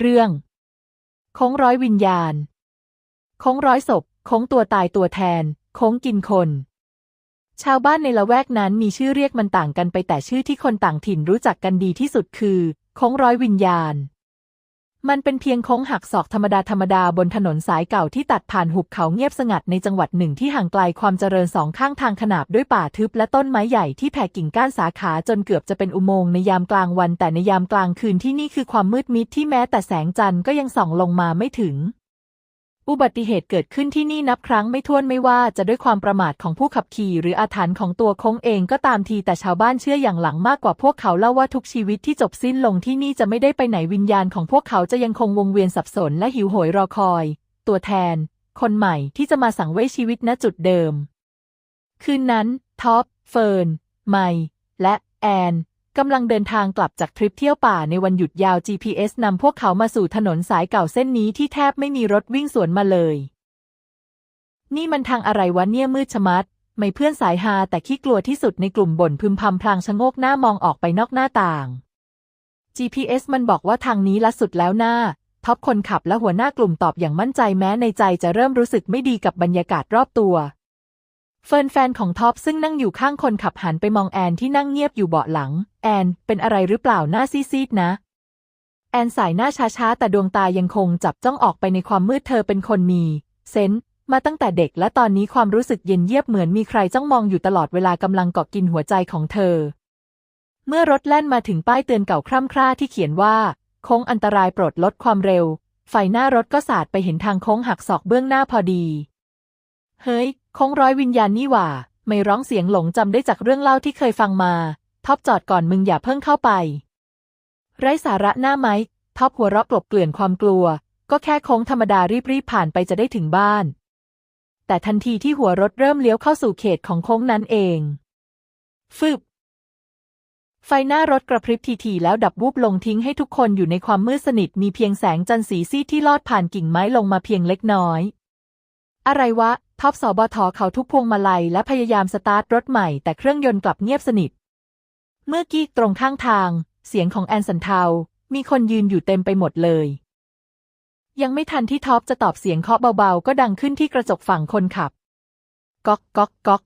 เรื่องโค้งร้อยวิญญาณโค้งร้อยศพโค้งตัวตายตัวแทนโค้งกินคน ชาวบ้านในละแวกนั้นมีชื่อเรียกมันต่างกันไปแต่ชื่อที่คนต่างถิ่นรู้จักกันดีที่สุดคือโค้งร้อยวิญญาณ มันเป็นเพียงโค้งหักศอกธรรมดาธรรมดาบนถนนสายเก่าที่ตัดผ่านหุบเขาเงียบสงัดในจังหวัดหนึ่งที่ห่างไกลความเจริญสองข้างทางขนาบด้วยป่าทึบและต้นไม้ใหญ่ที่แผ่กิ่งก้านสาขาจนเกือบจะเป็นอุโมงค์ในยามกลางวันแต่ในยามกลางคืนที่นี่คือความมืดมิดที่แม้แต่แสงจันทร์ก็ยังส่องลงมาไม่ถึง อุบัติเหตุเกิดขึ้นที่นี่นับครั้งไม่ถ้วนไม่ว่าจะด้วยความประมาทของผู้ขับขี่ หรืออาถรรพ์ของตัวโค้งเองก็ตามทีแต่ชาวบ้านเชื่ออย่างหลังมากกว่าพวกเขาเล่าว่าทุกชีวิตที่จบสิ้นลงที่นี่จะไม่ได้ไปไหนวิญญาณของพวกเขาจะยังคงวงเวียนสับสนและหิวโหยรอคอย ตัวแทน คนใหม่ที่จะมาสั่งเว้ชีวิตณจุดเดิม คืนนั้นท็อปเฟิร์นไมค์และแอน กำลังเดินทางกลับจากทริปเที่ยวป่าในวันหยุดยาว GPS นำพวกเขามาสู่ถนนสายเก่าเส้นนี้ที่แทบไม่มีรถวิ่งสวนมาเลย นี่มันทางอะไรวะเนี่ยมืดชะมัด ไม่เพื่อนสายฮาแต่ขี้กลัวที่สุดในกลุ่มบ่นพึมพำพลางชะโงกหน้ามองออกไปนอกหน้าต่าง GPS มันบอกว่าทางนี้ละสุดแล้วหน้าท็อปคนขับและหัวหน้ากลุ่มตอบอย่างมั่นใจแม้ในใจจะเริ่มรู้สึกไม่ดีกับบรรยากาศรอบตัว เฟิร์นแฟนของท็อปซึ่งนั่งอยู่ข้างคนขับหันไปมองแอนที่นั่งเงียบอยู่เบาะหลัง แอน เป็นอะไรหรือเปล่าหน้าซีดๆนะ แอนสายหน้าช้าๆ แต่ดวงตายังคงจับจ้องออกไปในความมืดเธอเป็นคนมีเซนส์มาตั้งแต่เด็กและตอนนี้ความรู้สึกเย็นเยียบเหมือนมีใครจ้องมองอยู่ตลอดเวลากำลังเกาะกินหัวใจของเธอ เมื่อรถแล่นมาถึงป้ายเตือนเก่าคร่ำคร่าที่เขียนว่าโค้งอันตรายโปรดลดความเร็ว ไฟหน้ารถก็สาดไปเห็นทางโค้งหักศอกเบื้องหน้าพอดี เฮ้ย คงร้อยวิญญาณนี่หว่า ไม่ร้องเสียงหลงจำได้จากเรื่องเล่าที่เคยฟังมา ท็อปจอดก่อนมึงอย่าเพิ่งเข้าไป ไร้สาระหน้าไหมท็อปหัวเราะกลบเกลื่อนความกลัว ก็แค่โค้งธรรมดารีบๆผ่านไปจะได้ถึงบ้าน แต่ทันทีที่หัวรถเริ่มเลี้ยวเข้าสู่เขตของโค้งนั้นเอง ฟึบไฟหน้ารถกระพริบทีๆแล้วดับวูบลงทิ้งให้ทุกคนอยู่ในความมืดสนิทมีเพียงแสงจันทร์สีซีที่ลอดผ่านกิ่งไม้ลงมาเพียงเล็กน้อย อะไรวะ ท็อปสอบทเขาทุกพวงมาลัยและพยายามสตาร์ทรถใหม่แต่เครื่องยนต์กลับเงียบสนิท เมื่อกี้ตรงข้างทาง เสียงของแอนสันเทา มีคนยืนอยู่เต็มไปหมดเลย ยังไม่ทันที่ท็อปจะตอบเสียงเคาะเบาๆ ก็ดังขึ้นที่กระจกฝั่งคนขับ ก๊อกก๊อกก๊อก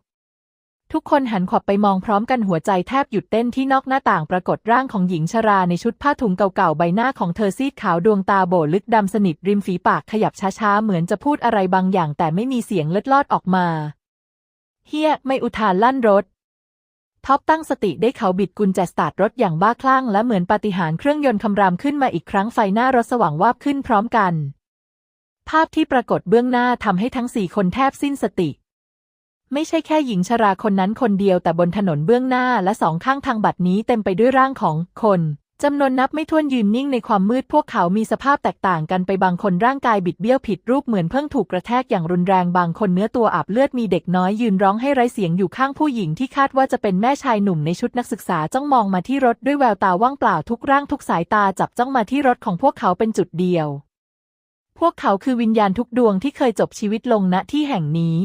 ทุกคนหันขวับไปมองพร้อมกันหัวใจแทบหยุดเต้นที่นอกหน้าต่างปรากฏร่างของหญิงชราในชุดผ้าถุงเก่าๆ ใบหน้าของเธอซีดขาวดวงตาโบลึกดำสนิทริมฝีปากขยับช้าๆ เหมือนจะพูดอะไรบางอย่างแต่ไม่มีเสียงเล็ดลอดออกมา เฮียไม่อุทานลั่นรถ ท็อปตั้งสติได้เขาบิดกุญแจสตาร์ทรถอย่างบ้าคลั่งและเหมือนปาฏิหาริย์เครื่องยนต์คำรามขึ้นมาอีกครั้งไฟหน้ารถสว่างวาบขึ้นพร้อมกัน ภาพที่ปรากฏเบื้องหน้าทำให้ทั้งสี่คนแทบสิ้นสติ ไม่ใช่แค่หญิงชราคนนั้นคนเดียวแต่บนถนนเบื้องหน้าและสองข้างทางบัดนี้เต็มไปด้วยร่างของคนจำนวนนับไม่ถ้วนยืนนิ่งในความมืดพวกเขามีสภาพแตกต่างกันไปบางคนร่างกายบิดเบี้ยวผิดรูปเหมือนเพิ่งถูกกระแทกอย่างรุนแรงบางคนเนื้อตัวอาบเลือดมีเด็กน้อยยืนร้องให้ไร้เสียงอยู่ข้างผู้หญิงที่คาดว่าจะเป็นแม่ชายหนุ่มในชุดนักศึกษาจ้องมองมาที่รถด้วยแววตาว่างเปล่าทุกร่างทุกสายตาจับจ้องมาที่รถของพวกเขาเป็นจุดเดียว พวกเขาคือวิญญาณทุกดวงที่เคยจบชีวิตลงณที่แห่งนี้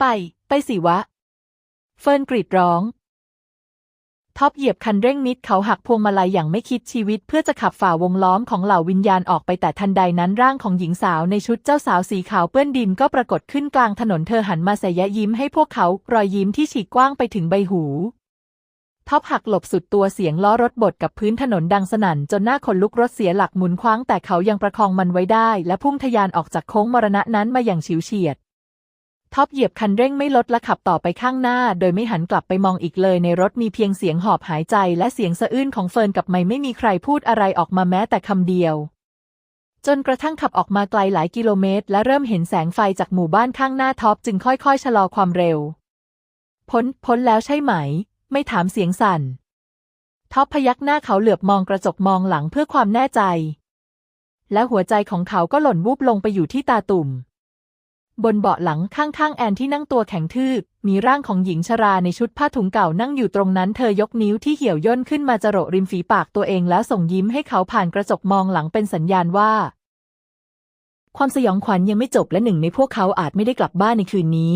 ไป ไปสิวะ เฟิร์นกรีดร้อง ท็อปเหยียบคันเร่งนิดเขาหักพวงมาลัยอย่างไม่คิดชีวิต เพื่อจะขับฝ่าวงล้อมของเหล่าวิญญาณออกไปแต่ทันใดนั้นร่างของหญิงสาวในชุดเจ้าสาวสีขาวเปื้อนดินก็ปรากฏขึ้นกลางถนนเธอหันมาใส่ยะยิ้มให้พวกเขารอยยิ้มที่ฉีกกว้างไปถึงใบหูท็อปหักหลบสุดตัวเสียงล้อรถบดกับพื้นถนนดังสนั่น จนหน้าขนลุกรถเสียหลักหมุนคว้างแต่เขายังประคองมันไว้ได้ และพุ่งทะยานออกจากโค้งมรณะนั้นมาอย่างฉิวเฉียด ท็อปเหยียบคันเร่งไม่ลดและขับต่อไปข้างหน้า โดยไม่หันกลับไปมองอีกเลยในรถมีเพียงเสียงหอบหายใจและเสียงสะอื้นของเฟิร์นกับไม่ไม่มีใครพูดอะไรออกมาแม้แต่คำเดียว จนกระทั่งขับออกมาไกลหลายกิโลเมตร และเริ่มเห็นแสงไฟจากหมู่บ้านข้างหน้าท็อปจึงค่อยๆ ชะลอความเร็ว พ้นพ้นแล้วใช่ไหม ไม่ถามเสียงสั่นท็อปพยักหน้าเขาเหลือบมองกระจกมองหลังเพื่อความแน่ใจ และหัวใจของเขาก็หล่นวูบลงไปอยู่ที่ตาตุ่ม บนเบาะหลังข้างๆ แอนที่นั่งตัวแข็งทื่อมีร่างของหญิงชราในชุดผ้าถุงเก่านั่งอยู่ตรงนั้น เธอยกนิ้วที่เหี่ยวย่นขึ้นมาจรดริมฝีปากตัวเองแล้วส่งยิ้มให้เขาผ่านกระจกมองหลังเป็นสัญญาณว่า ความสยองขวัญยังไม่จบและหนึ่งในพวกเขาอาจไม่ได้กลับบ้านในคืนนี้